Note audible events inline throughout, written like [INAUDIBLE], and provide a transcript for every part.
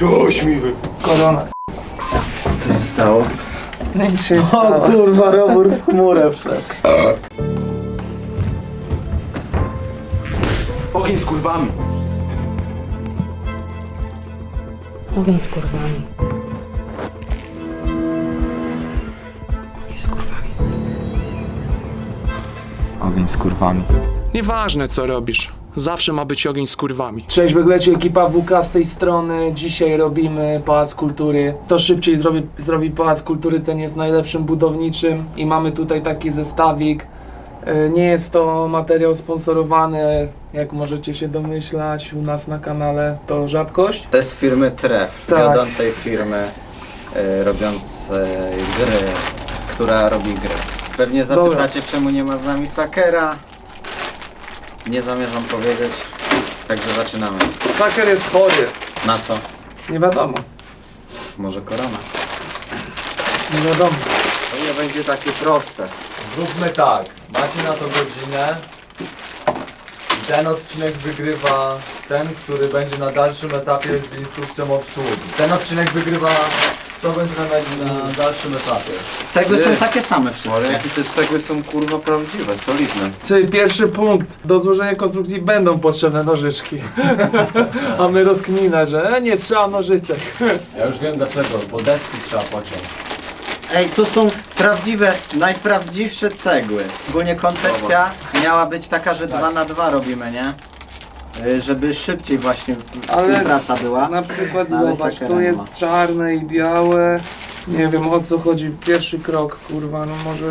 Dość mi wy... Korona. Co się stało? Nic się nie O stało. kurwa, robór w chmurę wszedł. Ogień z kurwami. Ogień z kurwami. Ogień z kurwami. Ogień z kurwami. Nieważne co robisz, zawsze ma być ogień z kurwami. Cześć, wyglecie ekipa WK z tej strony. Dzisiaj robimy Pałac Kultury. To szybciej zrobi, zrobi Pałac Kultury, ten jest najlepszym budowniczym i mamy tutaj taki zestawik. E, Nie jest to materiał sponsorowany, jak możecie się domyślać, u nas na kanale to rzadkość. To jest firmy Tref, Tak. wiodącej firmy e, robiącej gry, która robi gry. Pewnie zapytacie, czemu nie ma z nami Sakera. Nie zamierzam powiedzieć, także zaczynamy. Saker jest chory, Na co? nie wiadomo, Może korona? nie wiadomo. To nie będzie takie proste. Zróbmy tak. Macie na to godzinę. I ten odcinek wygrywa ten, który będzie na dalszym etapie z instrukcją obsługi. Ten odcinek wygrywa to będzie na, na dalszym etapie. Cegły są takie same Ale wszystkie. jakie te cegły są kurwa prawdziwe, solidne. Czyli pierwszy punkt. Do złożenia konstrukcji będą potrzebne nożyczki. [LAUGHS] A my rozkmina, że e, nie trzeba nożyczek. Ja już wiem dlaczego, bo deski trzeba pociąć. Ej, tu są prawdziwe, najprawdziwsze cegły. Ogólnie koncepcja miała być taka, że dwa na dwa robimy, nie? Y, Żeby szybciej właśnie Ale- współpraca była. Na przykład Ale zobacz, tu jest ma. czarne i białe. Nie wiem o co chodzi. Pierwszy krok, kurwa, no może.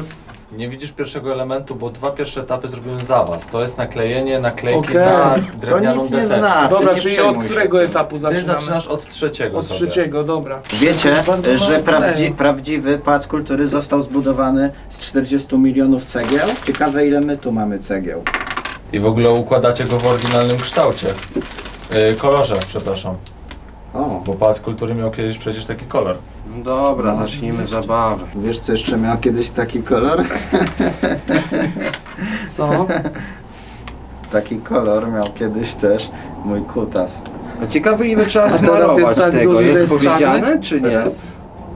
Nie widzisz pierwszego elementu, bo dwa pierwsze etapy zrobiłem za was. To jest naklejenie naklejki Okej. na To drewnianą nic nie deseczkę. znaczy. Dobra, nie czyli przejmuj od się którego tym. etapu Ty zaczynamy? zaczynasz od trzeciego Od sobie. trzeciego, dobra. Wiecie, Bardzo że mało prawdzi kleju. prawdziwy Pałac Kultury został zbudowany z 40 milionów cegieł? Ciekawe ile my tu mamy cegieł. I w ogóle układacie go w oryginalnym kształcie. Yy, kolorze, przepraszam. O, Bo Pałac Kultury miał kiedyś przecież taki kolor. No dobra, zacznijmy zabawę. wiesz co jeszcze miał kiedyś taki kolor? [LAUGHS] Co? Taki kolor miał kiedyś też mój kutas. A ciekawe ile trzeba teraz smarować jest tak tego, duży, że jest jest powiedziane czy nie?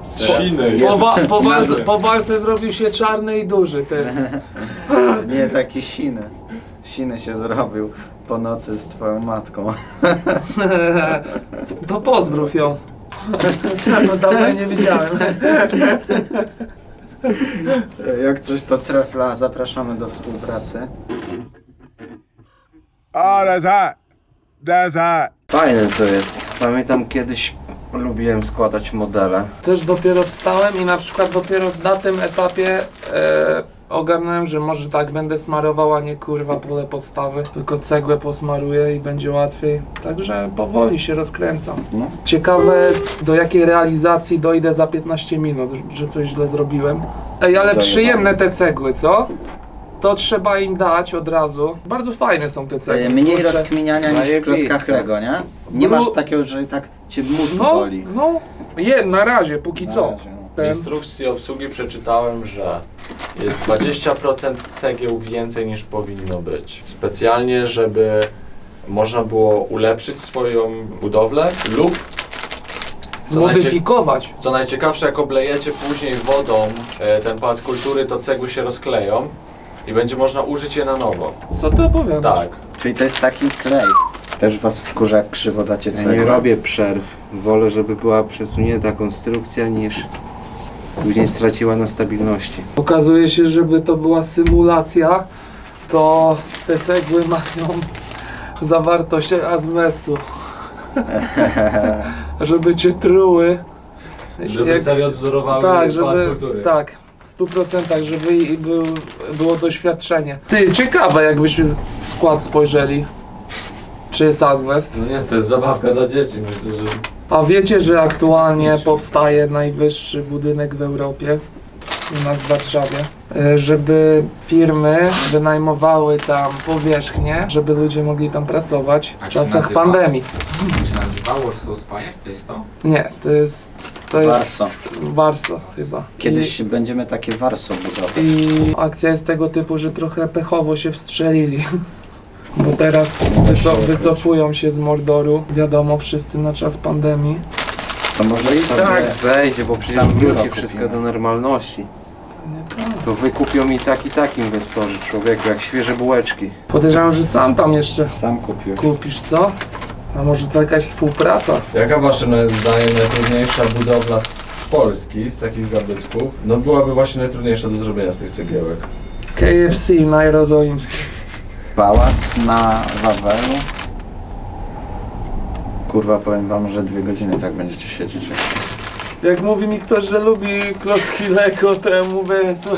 Siny. Po, wa- po, walce, po walce zrobił się czarny i duży, ty. [LAUGHS] Nie, taki siny. Siny się zrobił po nocy z twoją matką. To pozdrów ją. No dawno nie widziałem. Jak coś to trefla, zapraszamy do współpracy. Oh, that's hot. That's hot. Fajne to jest. Pamiętam kiedyś lubiłem składać modele. Też dopiero wstałem i na przykład dopiero na tym etapie e, ogarnąłem, że może tak będę smarował, a nie kurwa pole podstawy, tylko cegłę posmaruję i będzie łatwiej. Także powoli się rozkręcam. No. Ciekawe do jakiej realizacji dojdę za 15 minut, że coś źle zrobiłem. Ej, ale przyjemne te cegły, co? To trzeba im dać od razu. Bardzo fajne są te cegły. E, Mniej kurczę. rozkminiania niż w Zajebiste. klockach Lego, nie? Nie Bru- masz takiego, że tak cię mózg No, boli. no, je, na razie, póki Na co. razie, no. W Ten. instrukcji obsługi przeczytałem, że jest 20% cegieł więcej niż powinno być. Specjalnie, żeby można było ulepszyć swoją budowlę lub co, najcie Zmodyfikować. co najciekawsze, jak oblejecie później wodą e, ten pałac kultury, to cegły się rozkleją i będzie można użyć je na nowo. Co ty opowiadasz? Tak. Czyli to jest taki klej. Też was wkurza, jak krzywo dacie Ja cegłę. nie robię przerw. Wolę, żeby była przesunięta konstrukcja niż później straciła na stabilności. Okazuje się, żeby to była symulacja, to te cegły mają zawartość azbestu. [LAUGHS] żeby cię truły. Żeby Jak- serio odwzorowały tak, żeby, kultury. tak, w 100% żeby i był, było doświadczenie. Ty, ciekawe jakbyśmy w skład spojrzeli. Czy jest azbest? No nie, to jest zabawka dla dzieci. Myślę, że A wiecie, że aktualnie powstaje najwyższy budynek w Europie, u nas w Warszawie, e, żeby firmy wynajmowały tam powierzchnię, żeby ludzie mogli tam pracować w czasach nazywa? pandemii. Jak się nazywa Warsaw Spire? To jest to? Nie, to jest, to jest Warso. Warso chyba. Kiedyś będziemy takie warso budować. I, I akcja jest tego typu, że trochę pechowo się wstrzelili. [LAUGHS] Bo teraz wyco- wycofują się z Mordoru. Wiadomo, wszyscy na czas pandemii. To może I sobie... tak zejdzie, bo przecież tam biuro wróci kupimy. wszystko do normalności. Nie tak. To wykupią i tak i tak inwestorzy, człowieku, jak świeże bułeczki. Podejrzewam, że sam tam jeszcze Sam kupił. kupisz, co? A może to jakaś współpraca? Jaka waszym zdaniem najtrudniejsza budowla z Polski, z takich zabytków, no byłaby właśnie najtrudniejsza do zrobienia z tych cegiełek? KFC na. Pałac na Wawelu. Kurwa, powiem wam, że dwie godziny tak będziecie siedzieć. Jak mówi mi ktoś, że lubi klocki Lego, to ja mówię, to...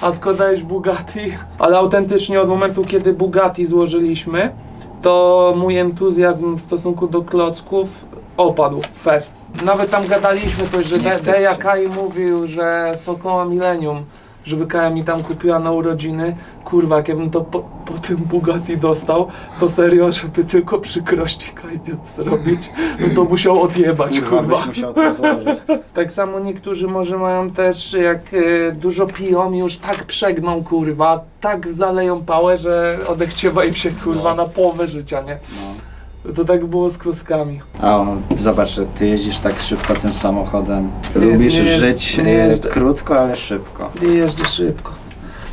A składałeś Bugatti? Ale autentycznie od momentu, kiedy Bugatti złożyliśmy, to mój entuzjazm w stosunku do klocków opadł. Fest. Nawet tam gadaliśmy coś, że De- Deja. Kai mówił, że Sokoła Millennium, żeby Kaja mi tam kupiła na urodziny. Kurwa, jak ja bym to po, po tym Bugatti dostał, to serio, żeby tylko przykrości Kai nie zrobić, no to musiał odjebać, kurwa. musiał to złożyć. [LAUGHS] Tak samo niektórzy może mają też, jak e, dużo piją już tak przegną, kurwa, tak zaleją pałę, że odechciewa im się, kurwa, na połowę życia, nie? No. To tak było z klockami. A o, zobacz, że ty jeździsz tak szybko tym samochodem. Nie- Lubisz nie jeżdż- żyć nie e, jeżdżę. krótko, ale szybko. I jeżdżę szybko.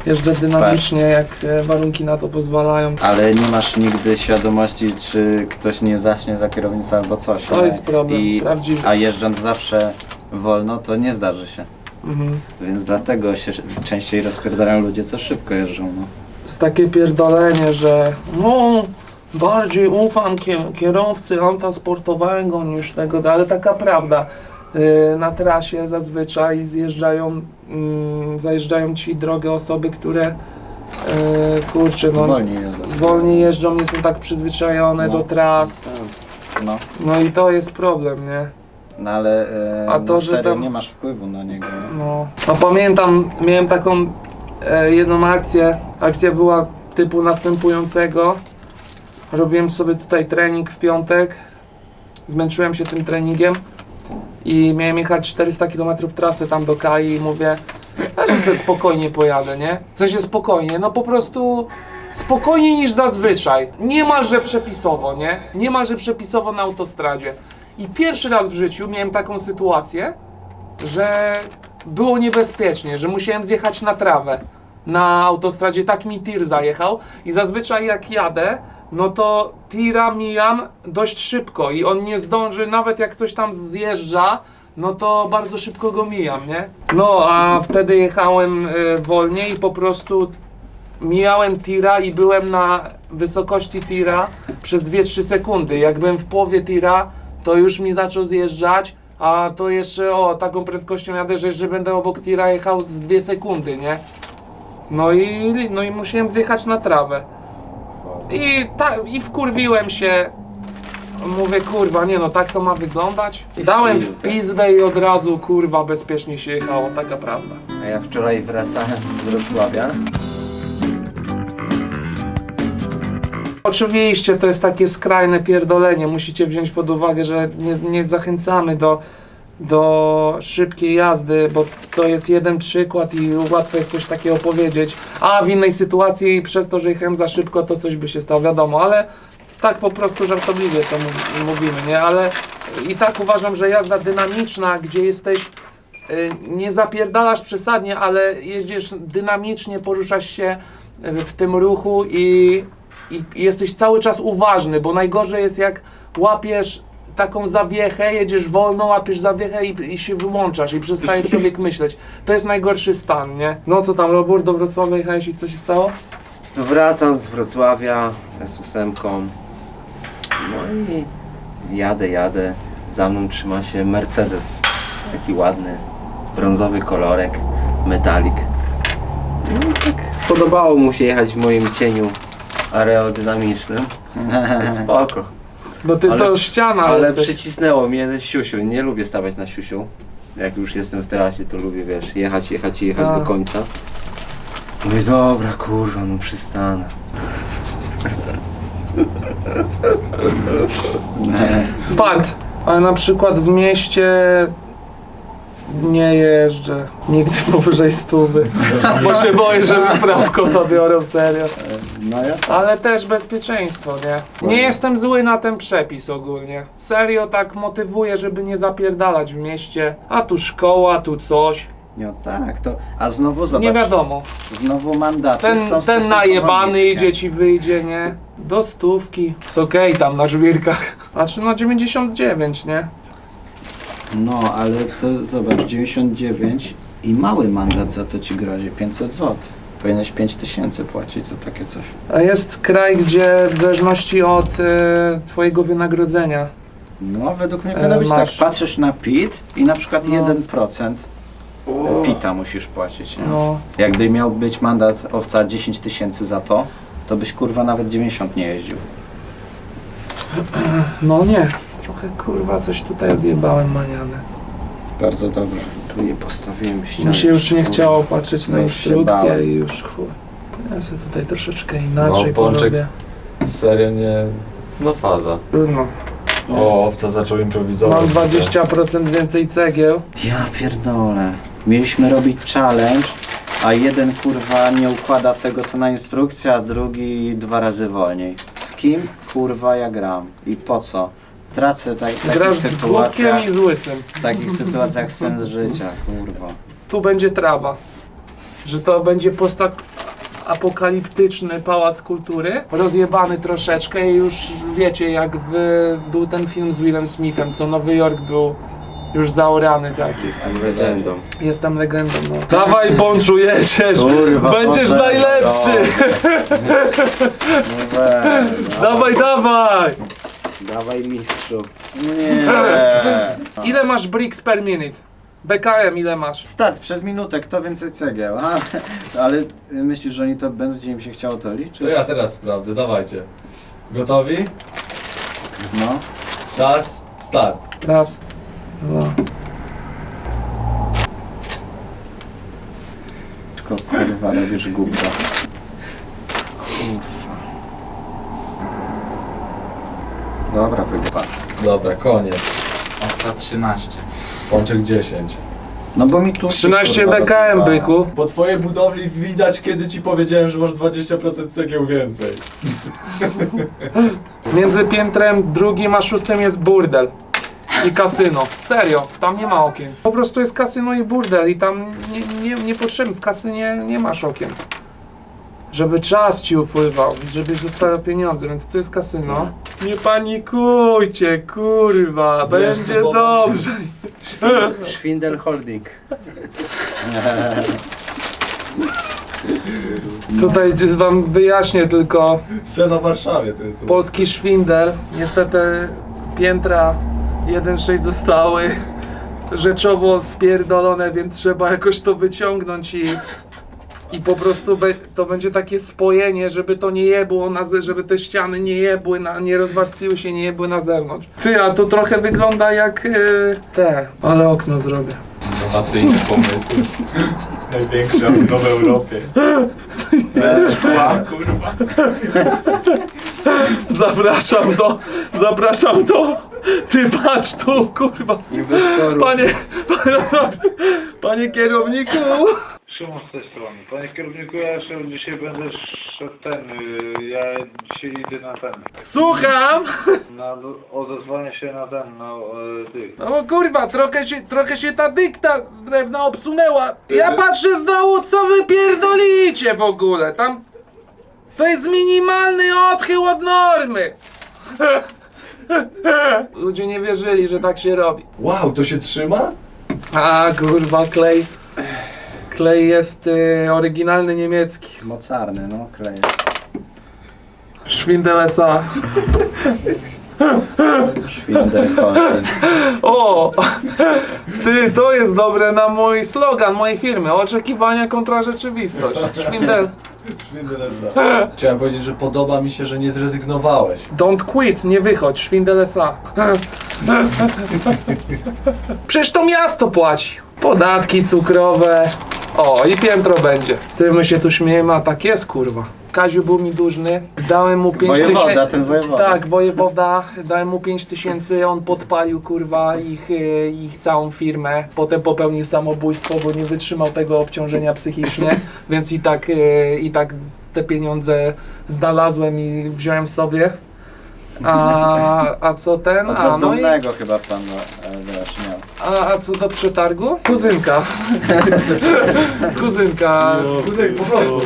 Jeżdżę dynamicznie, jak e, warunki na to pozwalają. Ale nie masz nigdy świadomości, czy ktoś nie zaśnie za kierownicą albo coś. To nie? jest problem, I, prawdziwy. a jeżdżąc zawsze wolno, to nie zdarzy się. Mhm. Więc dlatego się częściej rozpierdają ludzie, co szybko jeżdżą. No. To jest takie pierdolenie, że no, bardziej ufam kie- kierowcy auta sportowego niż tego, ale taka prawda. Yy, Na trasie zazwyczaj zjeżdżają, mm, zajeżdżają ci drogę osoby, które yy, kurczę, no, Wolniej jeżdżą. wolniej jeżdżą, nie są tak przyzwyczajone No. do tras. No, No i to jest problem, nie? no ale e, A to, no że tam- nie masz wpływu na niego. no. No, no pamiętam, miałem taką e, jedną akcję. Akcja była typu następującego. Robiłem sobie tutaj trening w piątek. Zmęczyłem się tym treningiem i miałem jechać 400 km trasy tam do Kai i mówię, że sobie spokojnie pojadę, nie? W sensie spokojnie, no po prostu spokojniej niż zazwyczaj. Niemalże przepisowo, nie? Niemalże przepisowo na autostradzie. I pierwszy raz w życiu miałem taką sytuację, że było niebezpiecznie, że musiałem zjechać na trawę na autostradzie, tak mi tir zajechał i zazwyczaj jak jadę, no to tira mijam dość szybko i on nie zdąży, nawet jak coś tam zjeżdża, no to bardzo szybko go mijam, nie? No, a wtedy jechałem y, wolniej i po prostu mijałem tira i byłem na wysokości tira przez 2-3 sekundy. Jak byłem w połowie tira, to już mi zaczął zjeżdżać, a to jeszcze o taką prędkością jadę, że jeszcze będę obok tira jechał z 2 sekundy, nie? No i, no i musiałem zjechać na trawę. I, ta, I wkurwiłem się. Mówię, kurwa, nie no, tak to ma wyglądać. Dałem w pizdę i od razu, kurwa, bezpiecznie się jechało, taka prawda. A ja wczoraj wracałem z Wrocławia. Oczywiście to jest takie skrajne pierdolenie. Musicie wziąć pod uwagę, że nie, nie zachęcamy do, do szybkiej jazdy, bo to jest jeden przykład i łatwo jest coś takiego powiedzieć. A w innej sytuacji przez to, że jechałem za szybko, to coś by się stało, wiadomo, ale tak po prostu żartobliwie to mów- mówimy, nie? Ale i tak uważam, że jazda dynamiczna, gdzie jesteś y, nie zapierdalasz przesadnie, ale jeździsz dynamicznie, poruszasz się y, w tym ruchu i, i jesteś cały czas uważny, bo najgorzej jest jak łapiesz taką zawiechę, jedziesz wolno, łapiesz zawiechę i, i się wyłączasz i przestaje człowiek myśleć. To jest najgorszy stan, nie? No co tam, Robur, do Wrocławia jechałeś i co się stało? Wracam z Wrocławia z ósemką. No i jadę, jadę. Za mną trzyma się Mercedes. Taki ładny, brązowy kolorek, metalik. No i tak spodobało mu się jechać w moim cieniu aerodynamicznym. [LAUGHS] Spoko. No ty Ale- to już ściana Ale jesteś. przycisnęło mnie siusiu. Nie lubię stawać na siusiu. Jak już jestem w terasie, to lubię, wiesz, jechać, jechać i jechać A. do końca. Mówię, dobra, kurwa, no przystanę. [LAUGHS] Fart. Ale na przykład w mieście Nie jeżdżę. Nigdy [LAUGHS] powyżej stówy. Bo się boję, że mi prawko zabiorą, serio. No ja Ale też bezpieczeństwo, nie? Nie jestem zły na ten przepis ogólnie. Serio tak motywuję, żeby nie zapierdalać w mieście. A tu szkoła, tu coś. No tak, to. A znowu zobacz. Nie wiadomo. Znowu mandaty Ten, są ten stosunkowo najebany niskie. idzie ci wyjdzie, nie? Do stówki. Jest okej tam na żwirkach. Znaczy no 99, nie? No, ale to zobacz, 99 i mały mandat za to ci grozi 500 zł. Powinieneś 5000 płacić za takie coś. A jest kraj, gdzie w zależności od e, twojego wynagrodzenia No, według mnie E, powinno być masz- tak. Patrzysz na PIT i na przykład No. 1% PITA musisz płacić, nie? No, Jakby miał być mandat owca 10 tysięcy za to, to byś kurwa nawet 90 nie jeździł. no nie. Trochę kurwa coś tutaj odjebałem maniane. Bardzo dobrze. Tu nie postawiłem ściany. Mi się już nie chciało patrzeć na No już się instrukcję bałem. i już chuj. Ja sobie tutaj troszeczkę inaczej No, pączek. porobię. Serio nie... No faza. No, O, owca zaczął improwizować. mam 20% więcej cegieł. Ja pierdolę. Mieliśmy robić challenge, a jeden kurwa nie układa tego co na instrukcji, a drugi dwa razy wolniej. Z kim kurwa ja gram? I po co? Tracę tak, w takich Grasz z głupkiem sytuacjach, i z łysym. w takich sytuacjach sens życia, kurwa. Tu będzie trawa. Że to będzie posta apokaliptyczny pałac kultury, rozjebany troszeczkę i już wiecie jak w, był ten film z Willem Smithem, co Nowy Jork był już zaorany taki. Jestem legendą. Jestem legendą, no. Dawaj Bączu, jedziesz! Kurwa, Będziesz potem- najlepszy! No weź, [LAUGHS] Dawaj, dawaj! Dawaj mistrzu. Nie. [LAUGHS] Ile masz bricks per minute? BKM ile masz? Start przez minutę, kto więcej cegieł? A, ale myślisz, że oni to będzie im się chciało to liczyć? To ja teraz sprawdzę, dawajcie. Gotowi? No. Czas, start. Raz, dwa, Tylko kurwa robisz głupio. Dobra, wygrywa. Dobra, koniec. Owca 13. Pączek 10. No bo mi tu... 13 kurwa, BKM rozjebała. byku. Po twojej budowli widać, kiedy ci powiedziałem, że masz 20% cegieł więcej. [LAUGHS] Między piętrem drugim a szóstym jest burdel. I kasyno. Serio, tam nie ma okien. Po prostu jest kasyno i burdel i tam nie, nie, nie potrzebny. W kasynie nie masz okien. Żeby czas ci upływał i żebyś zostawiał pieniądze, więc tu jest kasyno. Nie panikujcie, kurwa, Wiesz, będzie bo- dobrze. [LAUGHS] Schwindel Holding. [LAUGHS] Tutaj wam wyjaśnię tylko. Se na Warszawie to jest. Polski szwindel. Niestety piętra 1-6 zostały rzeczowo spierdolone, więc trzeba jakoś to wyciągnąć i, i po prostu be, to będzie takie spojenie, żeby to nie jebło, na, ze- żeby te ściany nie jebły, na, nie rozwarstwiły się, nie jebły na zewnątrz. Ty, a to trochę wygląda jak e, te, ale okno zrobię. Innowacyjny pomysł. Największe okno w Europie. Bez szkła. Kurwa. Zapraszam do, zapraszam do, ty patrz tu, kurwa. Inwestorów. Panie, panie, panie kierowniku! Szymon z tej strony. Panie kierowniku, ja jeszcze dzisiaj będę szedł ten, y, ja dzisiaj idę na ten, Słucham! na odezwanie się na ten, na y, tych. No bo kurwa, trochę się, trochę się ta dykta z drewna obsunęła. Ja patrzę z dołu, co wy pierdolicie w ogóle. Tam... To jest minimalny odchył od normy. Ludzie nie wierzyli, że tak się robi. Wow, to się trzyma? A kurwa, klej... Klej jest y, oryginalny niemiecki. Mocarny, no, klej. Schwindel S.A. Szwindel, Holding. O! Ty, to jest dobre na mój slogan mojej firmy. Oczekiwania kontra rzeczywistość. Szwindel. Szwindelesa. Chciałem powiedzieć, że podoba mi się, że nie zrezygnowałeś. Don't quit, nie wychodź. Szwindel S.A. Przecież to miasto płaci. Podatki cukrowe. O, i piętro będzie. Ty, my się tu śmiejemy, a tak jest, kurwa. Kaziu był mi dłużny. Dałem mu 5 Wojewoda, tysięcy. ten wojewoda. Tak, wojewoda. Dałem mu 5 tysięcy, on podpalił kurwa ich, y, ich całą firmę. Potem popełnił samobójstwo, bo nie wytrzymał tego obciążenia psychicznie, [LAUGHS] więc i tak, y, i tak te pieniądze znalazłem i wziąłem sobie. A, a co ten? Od A, no i, bezdomnego chyba pan e, wiesz, miał. a, a co do przetargu? Kuzynka. [LAUGHS] Kuzynka. Kuzyn, po prostu.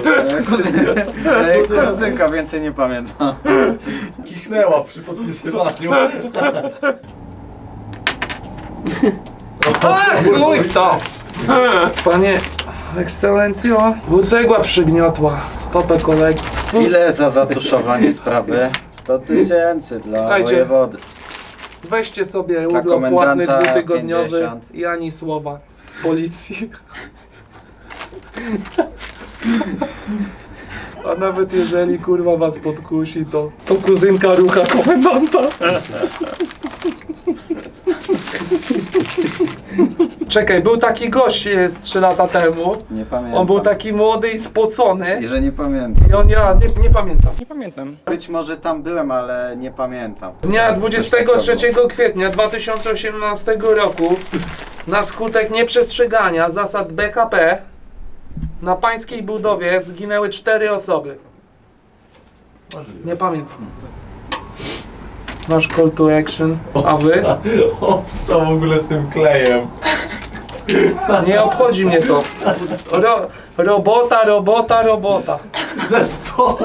E, Kuzynka więcej nie pamiętam. Kichnęła przy podpisywaniu. A, chuj w to! Panie ekscelencjo, cegła przygniotła stopę kolegi. Ile za zatuszowanie sprawy? 100 tysięcy dla Słuchajcie. wojewody. Weźcie sobie Dla urlop płatny komendanta dwutygodniowy 50. i ani słowa policji. A nawet jeżeli kurwa was podkusi, to, to kuzynka rucha komendanta. Czekaj, był taki gość e, z 3 lata temu. Nie pamiętam. On był taki młody i spocony. I że nie pamiętam. I on ja nie, nie pamiętam. Być może tam byłem, ale nie pamiętam. Dnia Coś 23 takiego. kwietnia 2018 roku na skutek nieprzestrzegania zasad BHP na pańskiej budowie zginęły cztery osoby. Nie pamiętam. Masz call to action, a wy? Co w ogóle z tym klejem? Nie obchodzi mnie to. Ro, robota, robota, robota. Ze stołu.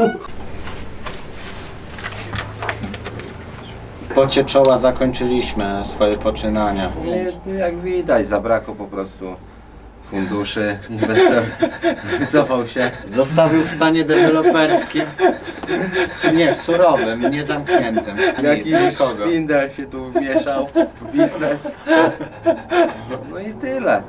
pocie czoła zakończyliśmy swoje poczynania. Nie, jak widać, zabrakło po prostu funduszy. Inwestor wycofał się. Zostawił w stanie deweloperskim. Nie, w surowym, nie zamkniętym. Jakiś Nikogo. szwindel się tu wmieszał w biznes. No i tyle.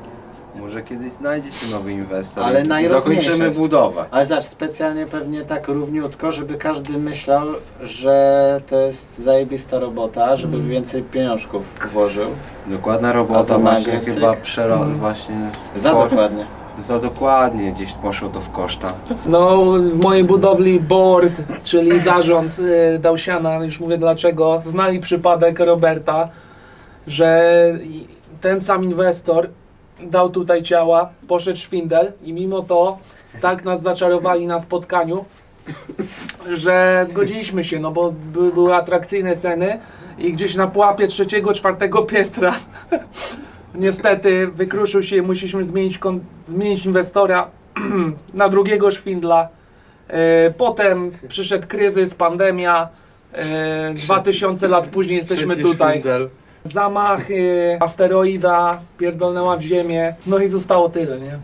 Może kiedyś znajdzie się nowy inwestor. Ale i najrówniejsze Dokończymy jest. budowę. Ale zacz, specjalnie pewnie tak równiutko, żeby każdy myślał, że to jest zajebista robota, żeby więcej pieniążków włożył. Dokładna A robota to właśnie nagle chyba cyk. przero... właśnie Za po- dokładnie. Za dokładnie gdzieś poszło to w koszta. No, w mojej budowli board, czyli zarząd y, dał siana, już mówię dlaczego, znali przypadek Roberta, że i- ten sam inwestor dał tutaj ciała, poszedł szwindel i mimo to tak nas zaczarowali na spotkaniu, że zgodziliśmy się, no bo by, były atrakcyjne ceny i gdzieś na pułapie trzeciego, czwartego piętra [LAUGHS] niestety wykruszył się i musieliśmy zmienić, zmienić inwestora [CLEARS THROAT] na drugiego szwindla. E, Potem przyszedł kryzys, pandemia. E, 2000 lat później jesteśmy tutaj. Zamach e, asteroida pierdolnęła w ziemię. No i zostało tyle, nie?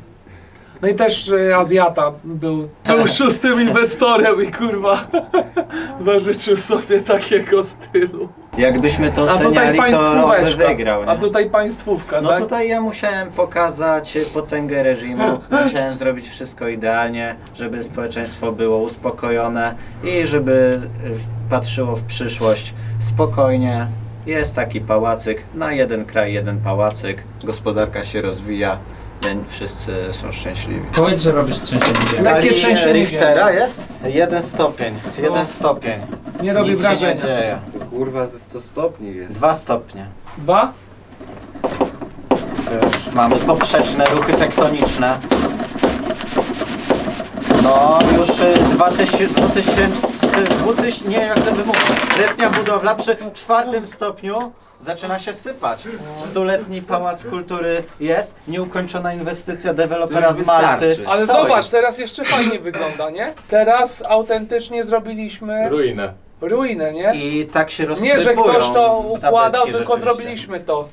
No i też e, Azjata był, był szóstym inwestorem i kurwa [LAUGHS] zażyczył sobie takiego stylu. Jakbyśmy to A tutaj oceniali, to państwóweczka. wygrał. Nie? A tutaj państwówka, No tak? tutaj ja musiałem pokazać potęgę reżimu, musiałem zrobić wszystko idealnie, żeby społeczeństwo było uspokojone i żeby y, patrzyło w przyszłość spokojnie. Jest taki pałacyk, na jeden kraj jeden pałacyk, gospodarka się rozwija, wszyscy są szczęśliwi. Powiedz, że robisz trzęsienie ziemi. Skali trzęsienie Richtera jest? Jeden stopień, jeden stopień. Nie robi Nic się nie wrażenia. dzieje. Kurwa ze 100 stopni jest. Dwa stopnie. Dwa? To już mamy poprzeczne ruchy tektoniczne. No, już y, 2000, 2000, 2000 nie jak to by mówić, letnia budowla przy czwartym stopniu zaczyna się sypać. Stuletni pałac kultury jest, nieukończona inwestycja dewelopera z Malty. wystarczy. Ale stoi. zobacz, teraz jeszcze fajnie wygląda, nie? Teraz autentycznie zrobiliśmy Ruinę. ruinę, nie? I tak się rozsypują Nie, że ktoś to zabytki układał, tylko rzeczywiście. zrobiliśmy to.